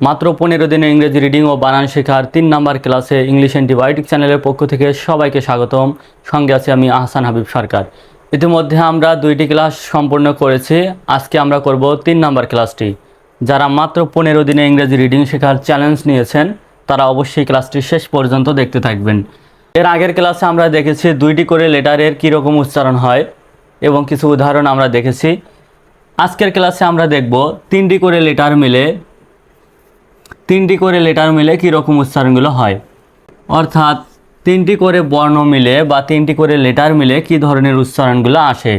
মাত্র পনেরো দিনে ইংরেজি রিডিং ও বানান শেখার তিন নাম্বার ক্লাসে ইংলিশ অ্যান্টিবায়োটিক চ্যানেলের পক্ষ থেকে সবাইকে স্বাগতম। সঙ্গে আছি আমি আহসান হাবিব সরকার। ইতিমধ্যে আমরা দুইটি ক্লাস সম্পূর্ণ করেছি। আজকে আমরা করব তিন নাম্বার ক্লাসটি। যারা মাত্র পনেরো দিনে ইংরেজি রিডিং শেখার চ্যালেঞ্জ নিয়েছেন, তারা অবশ্যই ক্লাসটি শেষ পর্যন্ত দেখতে থাকবেন। এর আগের ক্লাসে আমরা দেখেছি দুইটি করে লেটারের কীরকম উচ্চারণ হয় এবং কিছু উদাহরণ আমরা দেখেছি। আজকের ক্লাসে আমরা দেখব তিনটি করে লেটার মিলে তিনটি করে লেটার মিলে কীরকম উচ্চারণগুলো হয়? অর্থাৎ, তিনটি করে বর্ণ মিলে বা তিনটি করে লেটার মিলে কী ধরনের উচ্চারণগুলো আসে?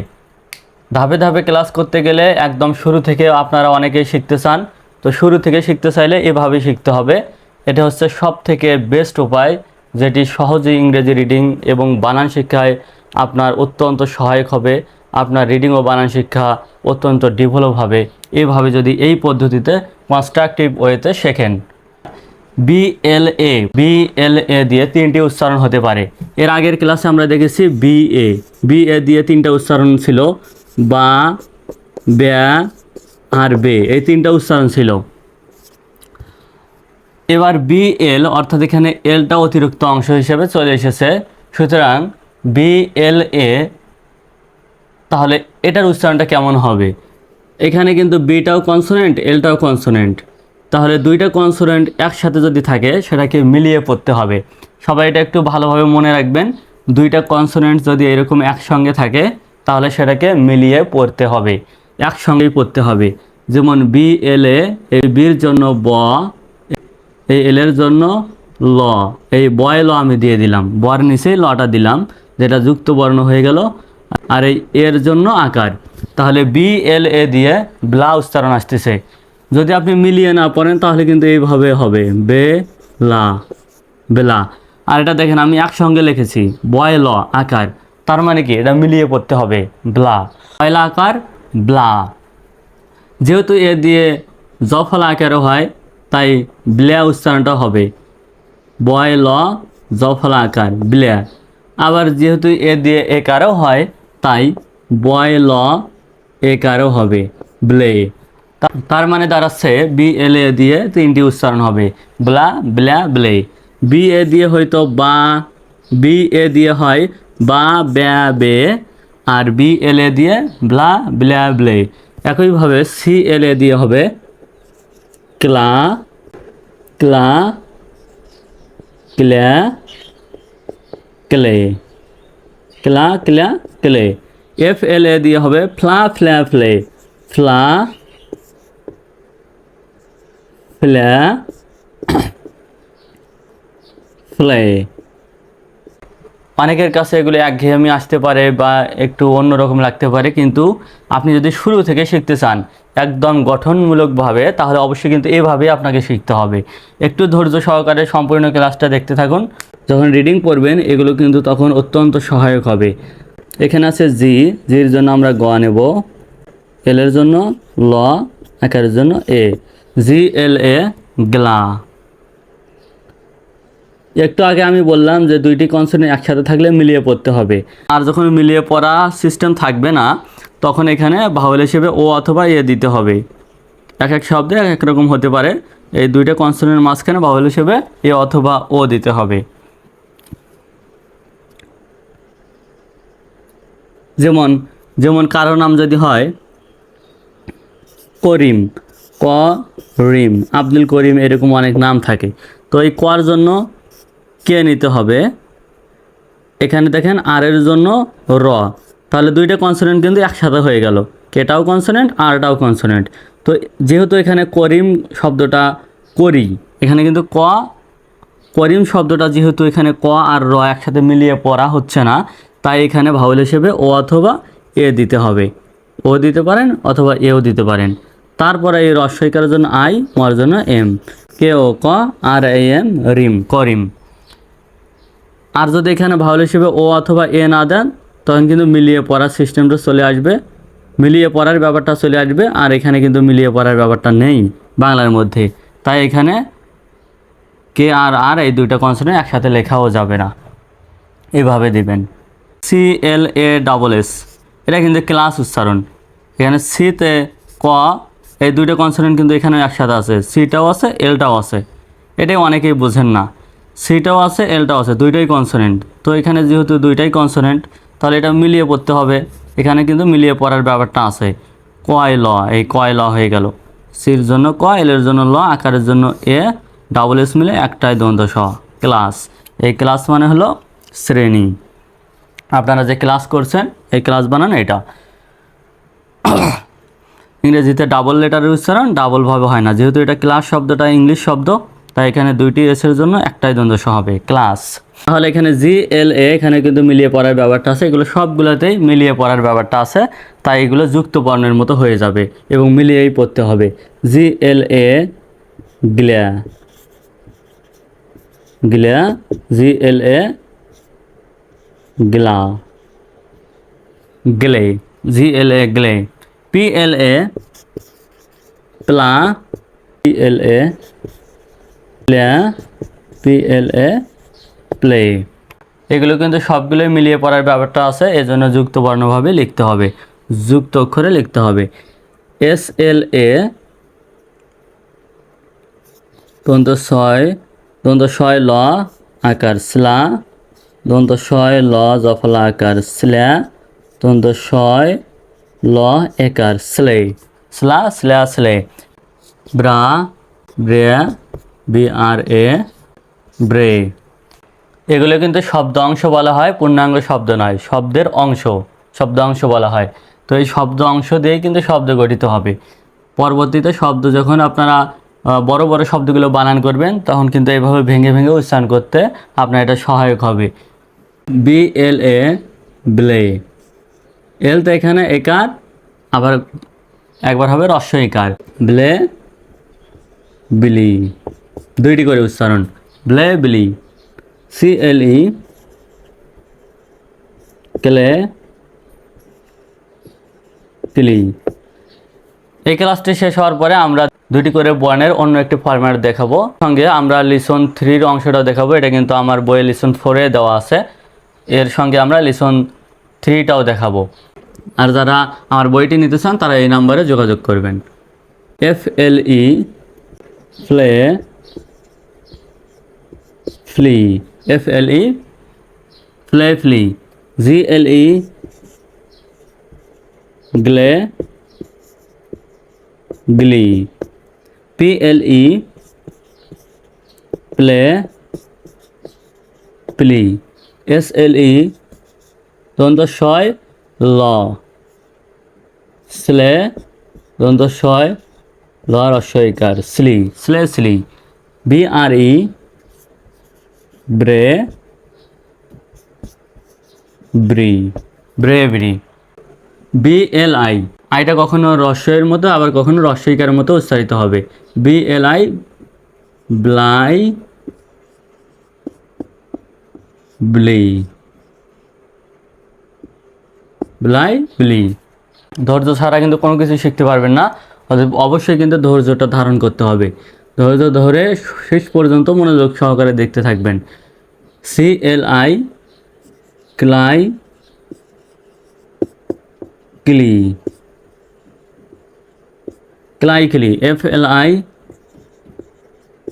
ধাপে ধাপে ক্লাস করতে গেলে একদম শুরু থেকে আপনারা অনেকেই শিখতে চান। তো শুরু থেকে শিখতে চাইলে এভাবেই শিখতে হবে। এটা হচ্ছে সব থেকে বেস্ট উপায়, যেটি সহজে ইংরেজি রিডিং এবং বানান শিক্ষায় আপনার অত্যন্ত সহায়ক হবে। আপনার রিডিং ও বানান শিক্ষা অত্যন্ত ডেভেলপ হবে। এইভাবে যদি এই পদ্ধতিতে কনস্ট্রাকটিভ ওয়েতে শেখেন। বিএলএ বিএলএ দিয়ে তিনটি উচ্চারণ হতে পারে। এর আগের ক্লাসে আমরা দেখেছি বিএ বিএ দিয়ে তিনটা উচ্চারণ ছিল বা, ব্যা আর বে। এই তিনটা উচ্চারণ ছিল। এবার বিএল অর্থাৎ এখানে এলটা অতিরিক্ত অংশ হিসেবে চলে এসেছে। সুতরাং বিএলএ তাহলে এটার উচ্চারণটা কেমন হবে? এখানে কিন্তু বিটাও কনসোনেন্ট এলটাও কনসোনেন্ট তাহলে দুইটা কনসোনেন্ট একসাথে যদি থাকে, সেটাকে মিলিয়ে পড়তে হবে। সবাই এটা একটু ভালোভাবে মনে রাখবেন। দুইটা কনসোনেন্ট যদি এরকম একসঙ্গে থাকে, তাহলে সেটাকে মিলিয়ে পড়তে হবে। একসঙ্গেই পড়তে হবে। যেমন বি এল এ এই বির জন্য ব, এই এলের জন্য ল। এই বয় ল আমি দিয়ে দিলাম। বর নিচেই লটা দিলাম, যেটা যুক্ত বর্ণ হয়ে গেল। আর এই এর জন্য আকার। তাহলে বি এল এ দিয়ে ব্লা উচ্চারণ আসতেছে। যদি আপনি মিলিয়ে না পড়েন তাহলে কিন্তু এইভাবে হবে। বে লা বেলা। আর এটা দেখেন, আমি একসঙ্গে লিখেছি। বয় ল, আকার। তার মানে কি? এটা মিলিয়ে পড়তে হবে। ব্লা। বয়লা আকার, ব্লা। যেহেতু এ দিয়ে জফলা আকারও হয়, তাই ব্ল্যা উচ্চারণটা হবে। বয় ল, জফলা আকার ব্ল্যা আবার যেহেতু এ দিয়ে একারও হয় তাই বয় ল একারও হবে। ব্লে তার মানে দাঁড়াচ্ছে বি এল এ দিয়ে তিনটি উচ্চারণ হবে। ব্লা ব্ল্যা ব্লে বি এ দিয়ে হয়তো বা, বি এ দিয়ে হয় বা, ব্যা, বে। আর বি এল এ দিয়ে ব্লা ব্ল্যা ব্লে একইভাবে সি এল এ দিয়ে হবে ক্লা ক্লা ক্ল্যা ক্লে, ক্লা। ক্ল্যা ক্লে এফ এল এ দিয়ে হবে ফ্লা ফ্ল্যা ফ্লে ফ্লা ফ্ল্যা ফ্লে অনেকের কাছে এগুলো একঘেয়েমি আসতে পারে বা একটু অন্যরকম লাগতে পারে, কিন্তু আপনি যদি শুরু থেকে শিখতে চান একদম গঠনমূলকভাবে, তাহলে অবশ্যই কিন্তু এভাবেই আপনাকে শিখতে হবে। একটু ধৈর্য সহকারে সম্পূর্ণ ক্লাসটা দেখতে থাকুন। যখন রিডিং পড়বেন, এগুলো কিন্তু তখন অত্যন্ত সহায়ক হবে। এখানে আছে জি, জির জন্য আমরা গ নেব। এলের জন্য ল, একের জন্য এ। জি, এল, এ, গ্লা। একটু আগে আমি বললাম যে দুইটি কনসেন্ট একসাথে থাকলে মিলিয়ে পড়তে হবে। আর যখন মিলিয়ে পড়া সিস্টেম থাকবে না, তখন এখানে ভাওয়েল হিসেবে ও অথবা এ দিতে হবে। এক এক শব্দে এক এক রকম হতে পারে। এই দুইটা কনসেন্টের মাঝখানে ভাওয়েল হিসেবে এ অথবা ও দিতে হবে। যেমন যেমন কারও নাম যদি হয়, করিম ক রিম আব্দুল করিম এরকম অনেক নাম থাকে। তো এই কর জন্য কে নিতে হবে? এখানে দেখেন আর এর জন্য র। তাহলে দুইটা কনসোনেন্ট কিন্তু একসাথে হয়ে গেল। কেটাও কনসোনেন্ট আরটাও কনসোনেন্ট তো যেহেতু এখানে করিম শব্দটা করি, এখানে কিন্তু ক, করিম শব্দটা যেহেতু এখানে ক আর র একসাথে মিলিয়ে পড়া হচ্ছে না, তাই এখানে ভাউল হিসেবে ও অথবা এ দিতে হবে। ও দিতে পারেন অথবা এও দিতে পারেন। তারপরে এই রস্বইকার জন্য আই ওর জন্য এম। কে ও ক, আর এ এম, রিম, করিম। আর যদি এখানে ভাউল হিসেবে ও অথবা এ না দেন, তখন কিন্তু মিলিয়ে পড়ার সিস্টেমটা চলে আসবে। মিলিয়ে পড়ার ব্যাপারটা চলে আসবে, আর এখানে কিন্তু মিলিয়ে পড়ার ব্যাপারটা নেই বাংলার মধ্যে। তাই এখানে কে আর আর এই দুইটা কনসোনেন্ট একসাথে লেখাও যাবে না। এভাবে দিবেন। C L A double S এটা কিন্তু ক্লাস উচ্চারণ। এখানে সিতে ক, এই দুইটা কনসোনেন্ট কিন্তু এখানে একসাথে আছে। সিটাও আছে এলটাও আছে। এটাই অনেকেই বোঝেন না। সিটাও আছে, এলটাও আছে, দুইটাই কনসোনেন্ট তো এখানে যেহেতু দুইটাই কনসোনেন্ট তাহলে এটা মিলিয়ে পড়তে হবে। এখানে কিন্তু মিলিয়ে পড়ার ব্যাপারটা আছে। কয় ল, এই কয় ল হয়ে গেল। সির জন্য ক, এলের জন্য ল, আকারের জন্য এ ডাবল এস মিলে একটাই দ্বন্দ্ব স ক্লাস এই ক্লাস মানে হলো শ্রেণি। আপনারা যে ক্লাস করছেন, এই ক্লাস বানান এটা। ইংরেজিতে ডাবল লেটারের উচ্চারণ ডাবলভাবে হয় না। যেহেতু এটা ক্লাস শব্দটা ইংলিশ শব্দ তাই এখানে দুইটি এসের জন্য একটাই দ্বন্দ্ব হবে ক্লাস তাহলে এখানে জি এল এ এখানে কিন্তু মিলিয়ে পড়ার ব্যাপারটা আছে, এগুলো সবগুলোতেই মিলিয়ে পড়ার ব্যাপারটা আছে, তাই এগুলো যুক্ত বর্ণের মতো হয়ে যাবে এবং মিলিয়েই পড়তে হবে। G L A গ্ল্যা গ্ল্যা G L A গ্লা গ্লে G L A গ্লে P L A প্লা P L A প্লা P L A প্লে এগুলো কিন্তু সবগুলোই মিলিয়ে পড়ার ব্যাপারটা আছে, এজন্য যুক্ত বর্ণভাবে লিখতে হবে। যুক্ত অক্ষরে লিখতে হবে। এস এল এ দন্ত ছয় দন্ত ছয় ল আকার স্লা দন্ত ছয় ল জফলা আকার স্ল্যা দন্ত ছয় ল একার স্লে। স্লা স্ল্যা স্লে। Bra, ব্রে B R A ব্রে। এগুলো কিন্তু শব্দ অংশ বলা হয়, পূর্ণাঙ্গ শব্দ নয়, শব্দের অংশ, শব্দ অংশ বলা হয়। তো এই শব্দ অংশ দিয়েই কিন্তু শব্দ গঠিত হবে। পরবর্তীতে শব্দ যখন আপনারা বড় বড় শব্দগুলো বানান করবেন, তখন কিন্তু এইভাবে ভেঙে ভেঙে উচ্চারণ করতে আপনার এটা সহায়ক হবে। বি এল এ ব্লে। এল তো এখানে একার, আবার একবার হবে রস্য একার। ব্লে, বিলি। দুইটি করে উচ্চারণ। ব্লে বিলি সি এল ই ক্লে ক্লি এই ক্লাসটি শেষ হওয়ার পরে আমরা দুটি করে বর্ণের অন্য একটি ফরম্যাট দেখাবো। সঙ্গে আমরা লিসন থ্রির অংশটা দেখাবো। এটা কিন্তু আমার বইয়ে লিসন ফোরে দেওয়া আছে। এর সঙ্গে আমরা লিসন থ্রিটাও দেখাবো। আর যারা আমার বইটি নিতে চান, তারা এই নাম্বারে যোগাযোগ করবেন। F L E ফ্লে flea F L E ফ্লে flea G L E গ্লে গ্লি P L E play প্লি S L E দন্ত ছয় ল স্লে দন্ত ছয় ল রস্বইকার স্লি slay স্লি B R E ব্রে brie bravery I আইটা কখনো রস্যের মতো, আবার কখনো রস্যইকার মতো উচ্চারিত হবে। বি এল আই ব্লাই, ব্লি। ব্লাই, ব্লি। ধৈর্য ছাড়া কিন্তু কোনো কিছু শিখতে পারবেন না অবশ্যই কিন্তু ধৈর্যটা ধারণ করতে হবে। ধৈর্য ধরে শেষ পর্যন্ত মনোযোগ সহকারে দেখতে থাকবেন। সি এল আই ক্লাই ক্লি ক্লাইকলি এফ এল আই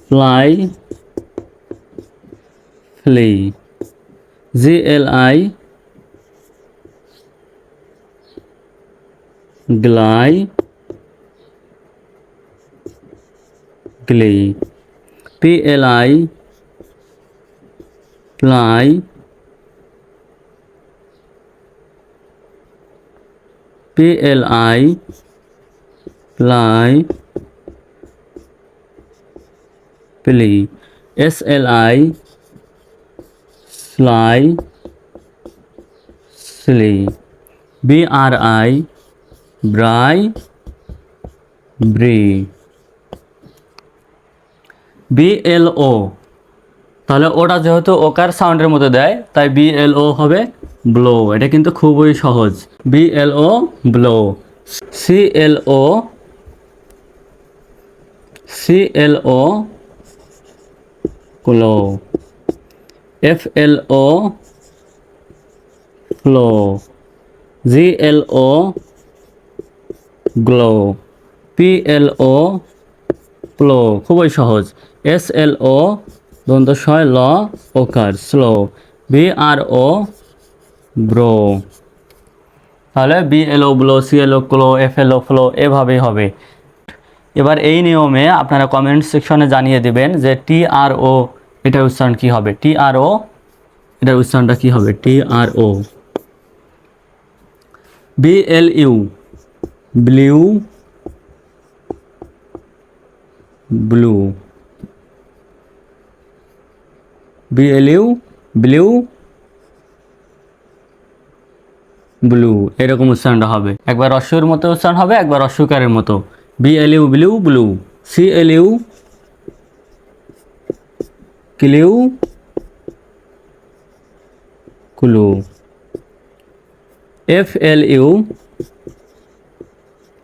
ফ্লাই ফ্লি জি এল আই গ্লাই গ্লি P L I ply P L I ply প্লি S L I sly স্লি বি আর আই ব্রাই ব্রি বি এল ও তাহলে ওটা যেহেতু ওকার সাউন্ডের মতো দেয়, তাই বি এল ও হবে ব্লো এটা কিন্তু খুবই সহজ। B L O blow C L O C ক্লো F L O flow G L O glow P L O প্লো খুবই সহজ। এস এল ও দন্ত ল ওকার slow B R O bro তাহলে B L O blow C L O ক্লো F L O flow এভাবেই হবে। এবার এই নিয়মে আপনারা কমেন্ট সেকশনে জানিয়ে দেবেন যে টি আর ও এটার উচ্চারণ কী হবে? টি আর ও এটার উচ্চারণটা কী হবে? T R O B L U blew blue B L U blue blue, এরকম উচ্চারণটা হবে। একবার অশ্বর মতো উচ্চারণ হবে, একবার অশ্বকারের মতো। B L U blue blue. C L U clue, clue. F L U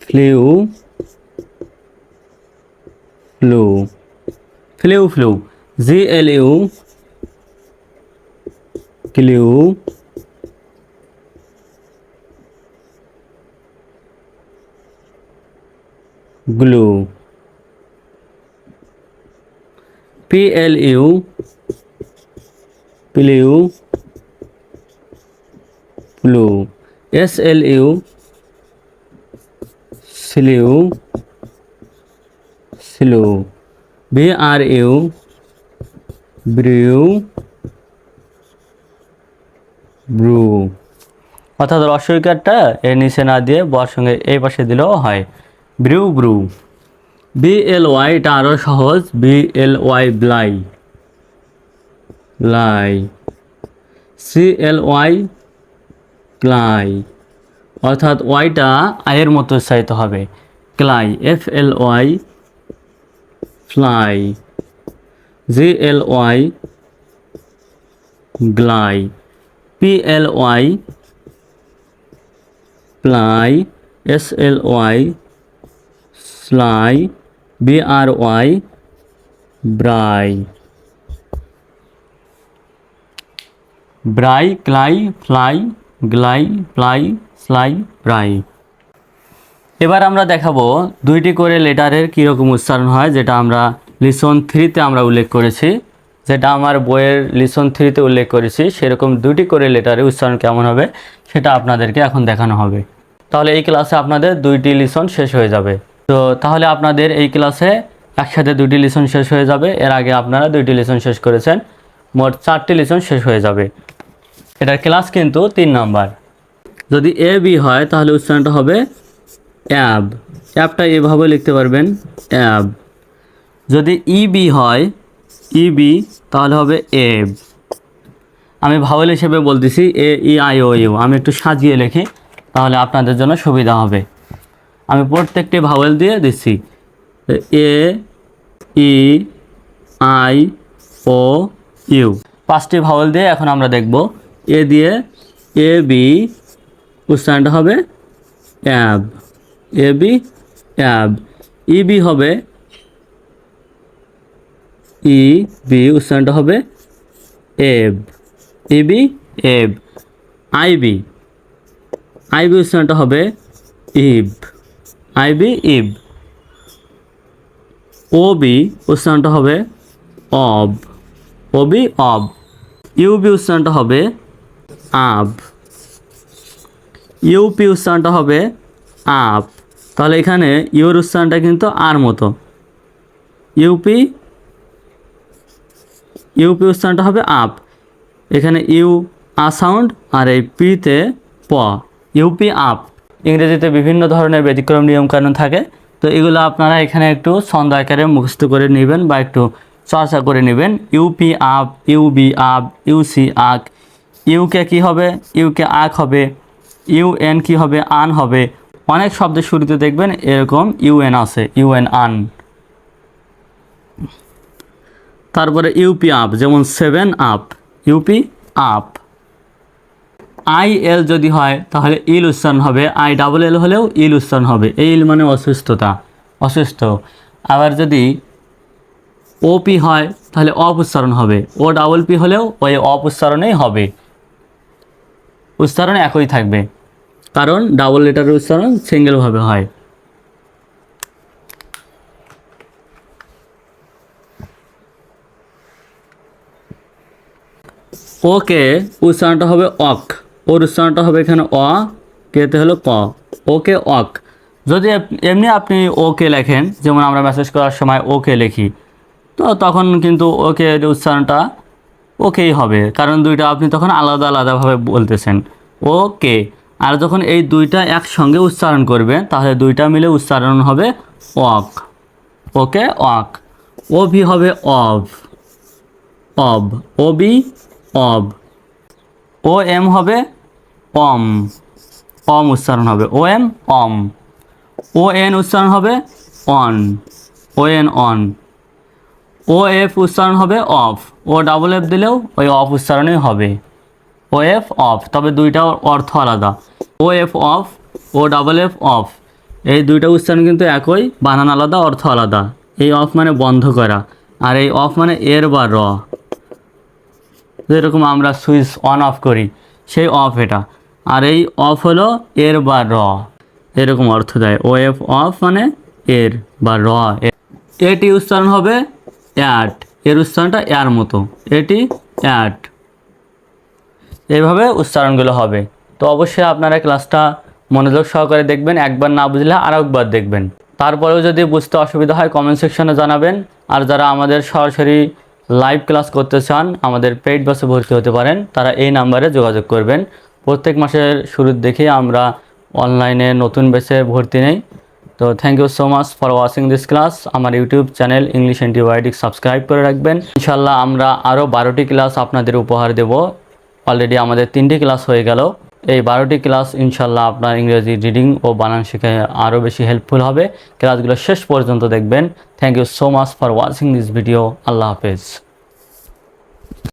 flew, flu. Flew, flu. G L U ক্লিউ গ্লু পি এল ইউ প্লিউ প্লু এস এল ইউ স্লিউ স্লু বি আর ইউ ব্রিউ ব্রু। অর্থাৎ রসইকারটা এর নিচে না দিয়ে বর সঙ্গে এই পাশে দিলেও হয়। Bru Bru. B L Y এটা আরও সহজ। বি এল ওয়াই ব্লাই। লাই সি এল ওয়াই ক্লাই। অর্থাৎ ওয়াইটা আয়ের মতো উচ্চারিত হবে। ক্লাই। F L Y fly. G L Y গ্লাই। Y ply B R Y ব্রাই ব্রাই ক্লাই fly গ্লাই প্লাই স্লাই ব্রাই এবার আমরা দেখাবো দুইটি করে লেটারের কীরকম উচ্চারণ হয়, যেটা আমরা লিসন থ্রিতে আমরা উল্লেখ করেছি। যেটা আমার বইয়ের লিসন থ্রিতে উল্লেখ করেছি, সেরকম দুটি করে লেটারের উচ্চারণ কেমন হবে সেটা আপনাদেরকে এখন দেখানো হবে। তাহলে এই ক্লাসে আপনাদের দুইটি লিসন শেষ হয়ে যাবে। তো তাহলে আপনাদের এই ক্লাসে একসাথে দুইটি লিসন শেষ হয়ে যাবে। এর আগে আপনারা দুইটি লিসন শেষ করেছেন, মোট চারটি লিসন শেষ হয়ে যাবে। এটার ক্লাস কিন্তু তিন নাম্বার। যদি এ বি হয়, তাহলে উচ্চারণটা হবে অ্যাব অ্যাবটা এভাবে লিখতে পারবেন অ্যাব যদি ই বি হয় ইবি তাহলে হবে এব আমি ভাওয়েল হিসেবে বলতেছি এ, ই, আই, ও, ইউ। আমি একটু সাজিয়ে লিখি, তাহলে আপনাদের জন্য সুবিধা হবে। আমি প্রত্যেকটি ভাওয়েল দিয়ে দিচ্ছি। A, E, I, O, U. পাঁচটি ভাওয়েল দিয়ে এখন আমরা দেখব। এ দিয়ে এ, বি, উচ্চারণটা হবে অ্যাব। এ, বি, অ্যাব। ই, বি হবে ই, বি, উচ্চারণটা হবে এব। ই, বি, এব। I, B. আই, বি, উচ্চারণটা হবে ইব। আই, বি, ইব। ও, বি, উচ্চারণটা হবে অব। ও, বি, অব। ইউ, বি, উচ্চারণটা হবে আব। ইউপি উচ্চারণটা হবে আপ তাহলে এখানে ইউর উচ্চারণটা কিন্তু আর মতো। ইউপি ইউপি উচ্চারণটা হবে আপ। এখানে ইউ আ সাউন্ড আর এই পিতে প। U P up. ইংরেজিতে বিভিন্ন ধরনের ব্যতিক্রম নিয়মকানুন থাকে। তো এগুলো আপনারা এখানে একটু ছন্দ আকারে মুখস্থ করে নেবেন বা একটু চর্চা করে নেবেন। U P up U B up U C আক। ইউকে কি হবে? ইউকে আক হবে। ইউএন কি হবে? আন হবে। অনেক শব্দের শুরুতে দেখবেন এরকম ইউএন আছে ইউএন আন। তারপরে ইউপি আপ যেমন seven up U P up I L যদি হয়, তাহলে ইল উচ্চারণ হবে আই ডাবল এল হলেও ইল উচ্চারণ হবে। এই ইল মানে অসুস্থতা, অসুস্থ। আবার যদি ও পি হয়, তাহলে অপ উচ্চারণ হবে। ও ডাবল পি হলেও ওই অপ উচ্চারণেই হবে। উচ্চারণ একই থাকবে। কারণ ডাবল লেটারের উচ্চারণ সিঙ্গেলভাবে হয়। ওকে উচ্চারণটা হবে অক। ওর উচ্চারণটা হবে এখানে অ কেতে হলো ক। ওকে অক। যদি এমনি আপনি ওকে লেখেন, যেমন আমরা মেসেজ করার সময় ওকে লিখি, তো তখন কিন্তু ওকে উচ্চারণটা ওকেই হবে। কারণ দুইটা আপনি তখন আলাদা আলাদাভাবে বলতেছেন। ওকে। আর যখন এই দুইটা একসঙ্গে উচ্চারণ করবেন তাহলে দুইটা মিলে উচ্চারণ হবে অক। ওকে, অক। ও ভি হবে অব। অব। ও বি অব ও এম হবে অম অম উচ্চারণ হবে। ও এম অম ও এন উচ্চারণ হবে on O N on O F উচ্চারণ হবে অফ ও ডাবল এফ দিলেও ওই অফ উচ্চারণই হবে। ও এফ অফ তবে দুইটা অর্থ আলাদা। O F of O double F off এই দুইটা উচ্চারণ কিন্তু একই, বানান আলাদা, অর্থ আলাদা। এই অফ মানে বন্ধ করা। আর এই অফ মানে এর বা র। যেরকম আমরা সুইচ অন অফ করি, সেই অফ এটা। আর এই অফ হলো এর বা র। এরকম অর্থ দেয়। ও এফ অফ মানে এর বা র। এটি উচ্চারণ হবে অ্যাট এর উচ্চারণটা এর মতো। এটি অ্যাট এইভাবে উচ্চারণগুলো হবে। তো অবশ্যই আপনারা ক্লাসটা মনোযোগ সহকারে দেখবেন, একবার না বুঝলে আর একবার দেখবেন। তারপরেও যদি বুঝতে অসুবিধা হয় কমেন্ট সেকশনে জানাবেন। আর যারা আমাদের সরাসরি লাইভ ক্লাস করতে চান, আমাদের পেইড বাসে ভর্তি হতে পারেন, তারা এই নাম্বারে যোগাযোগ করবেন। প্রত্যেক মাসের শুরুর দেখে আমরা অনলাইনে নতুন বেসে ভর্তি নেই। তো thank you so much for watching this class আমার YouTube channel English antibiotic subscribe করে রাখবেন। ইনশাল্লাহ আমরা আরও বারোটি ক্লাস আপনাদের উপহার দেব। অলরেডি আমাদের তিনটি ক্লাস হয়ে গেল। এই বারোটি ক্লাস ইনশাল্লাহ আপনার ইংরেজি, রিডিং ও বানান শিখে আরও বেশি হেল্পফুল হবে। ক্লাসগুলো শেষ পর্যন্ত দেখবেন। Thank you so much for watching this video Allah হাফেজ।